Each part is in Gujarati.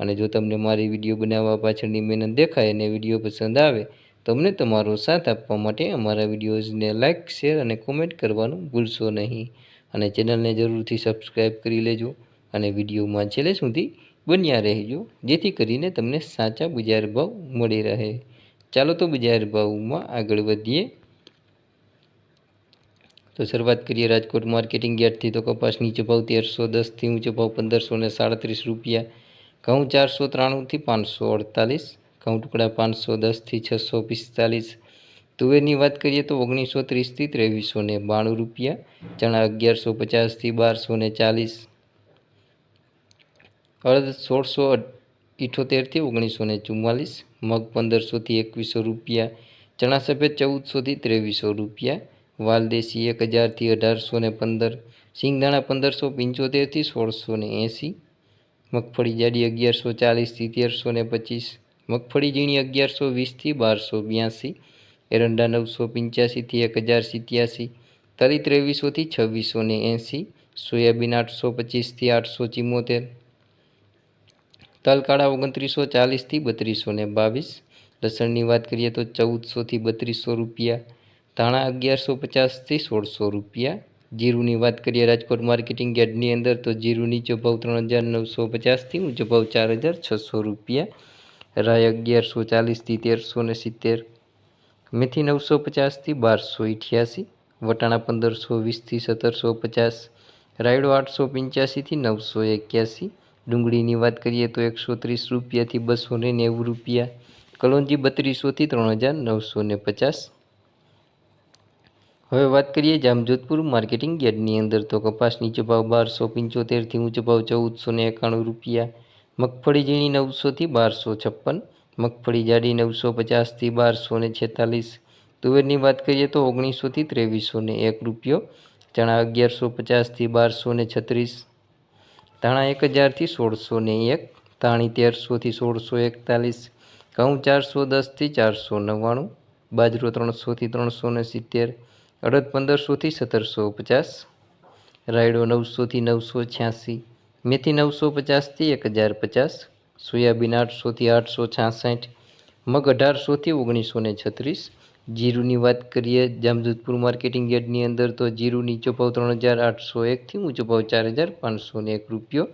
અને જો તમને મારી વીડિયો બનાવવા પાછળની મહેનત દેખાય અને વીડિયો પસંદ આવે, તમને તમારો સાથ આપવા માટે અમારા વિડીયોઝને લાઇક શેર અને કોમેન્ટ કરવાનું ભૂલશો નહીં. અને ચેનલને જરૂરથી સબસ્ક્રાઈબ કરી લેજો અને વિડીયોમાં છેલ્લે સુધી બન્યા રહેજો, જેથી કરીને તમને સાચા બજાર ભાવ મળી રહે. ચાલો તો બજાર ભાવમાં આગળ વધીએ. તો શરૂઆત કરીએ રાજકોટ માર્કેટિંગ યાર્ડથી. તો કપાસ નીચો ભાવ તેરસો દસથી ઊંચો ભાવ પંદરસો ને સાડત્રીસ રૂપિયા. ઘઉં ચારસો ત્રાણુંથી પાંચસો અડતાલીસ, ઘઉં ટુકડા પાંચસો દસથી છસો પિસ્તાલીસ. તુવેરની વાત કરીએ તો ઓગણીસો ત્રીસથી ત્રેવીસો ને બાણું રૂપિયા, ચણા અગિયારસો પચાસથી બારસો ને ચાલીસ. અડદ સોળસો ઇઠોતેરથી ઓગણીસો ને ચુમ્માલીસ, મગ પંદરસોથી એકવીસો રૂપિયા, ચણા સફેદ ચૌદસોથી ત્રેવીસો રૂપિયા વાલદેશી એક હજારથી અઢારસો ને પંદર, સિંગદાણા પંદરસો પંચોતેરથી સોળસો ને એંસી મગફળી જાડી અગિયારસો ચાલીસથી તેરસો ને પચીસ. મગફળી ઝીણી અગિયારસો વીસથી બારસો બ્યાસી. એરંડા નવસો પંચ્યાસીથી એક હજાર સિત્યાસી. તરી ત્રેવીસોથી છવ્વીસો ને એંસી. સોયાબીન આઠસો પચીસથી આઠસો ચિમોતેર. તલકાળા ઓગણત્રીસો ચાલીસથી બત્રીસો ને બાવીસ. લસણની વાત કરીએ તો ચૌદસોથી બત્રીસો રૂપિયા. ધાણા અગિયારસો પચાસથી સોળસો રૂપિયા. જીરુની વાત કરીએ રાજકોટ માર્કેટિંગ યાર્ડની અંદર, તો જીરું નીચો ભાવ ત્રણ હજાર નવસો પચાસથી ઊંચો ભાવ ચાર હજાર છસો રૂપિયા. રાય અગિયારસો ચાલીસથી તેરસો ને સિત્તેર. મેથી નવસો પચાસથી બારસો અઠ્યાસી વટાણા પંદરસો વીસથી સત્તરસો પચાસ. રાયડો આઠસો પંચ્યાસીથી નવસો એક્યાસી. ડુંગળીની વાત કરીએ તો એકસો ત્રીસ રૂપિયાથી બસો નેવું રૂપિયા. કલોંજી બત્રીસોથી ત્રણ હજાર નવસો ને પચાસ. હવે વાત કરીએ જામજોધપુર માર્કેટિંગ યાર્ડની અંદર, તો કપાસ નીચો ભાવ બારસો પંચોતેરથી ઊંચો ભાવ ચૌદસો ને એકાણું રૂપિયા, મગફળી ઝીણી નવસોથી બારસો છપ્પન, મગફળી જાડી નવસો પચાસથી બારસો ને છેતાલીસ, તુવેરની વાત કરીએ તો ઓગણીસોથી ત્રેવીસો ને એક રૂપિયો, ચણા અગિયારસો પચાસથી બારસો ને છત્રીસ, ધાણા એક હજારથી સોળસો ને એક, ધાણી તેરસોથી સોળસો એકતાલીસ, ઘઉં ચારસો દસથી ચારસો નવ્વાણું, બાજરો ત્રણસોથી ત્રણસો ને સિત્તેર અડદ પંદરસોથી સત્તરસો પચાસ, રાયડો નવસોથી નવસો છ્યાસી, મેથી નવસો પચાસથી એક હજાર પચાસ, સોયાબીન આઠસોથી આઠસો છાસઠ, મગ અઢારસોથી ઓગણીસો ને છત્રીસ. જીરુની વાત કરીએ જામજોધપુર માર્કેટિંગ યાર્ડની અંદર તો જીરુ નીચો ભાવ ત્રણ હજાર આઠસો એકથી ઊંચો ભાવ ચાર હજાર પાંચસો ને એક રૂપિયો.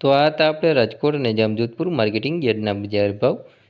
તો આ હતા આપણે રાજકોટ અને જામજોધપુર માર્કેટિંગ યાર્ડના બજાર ભાવ.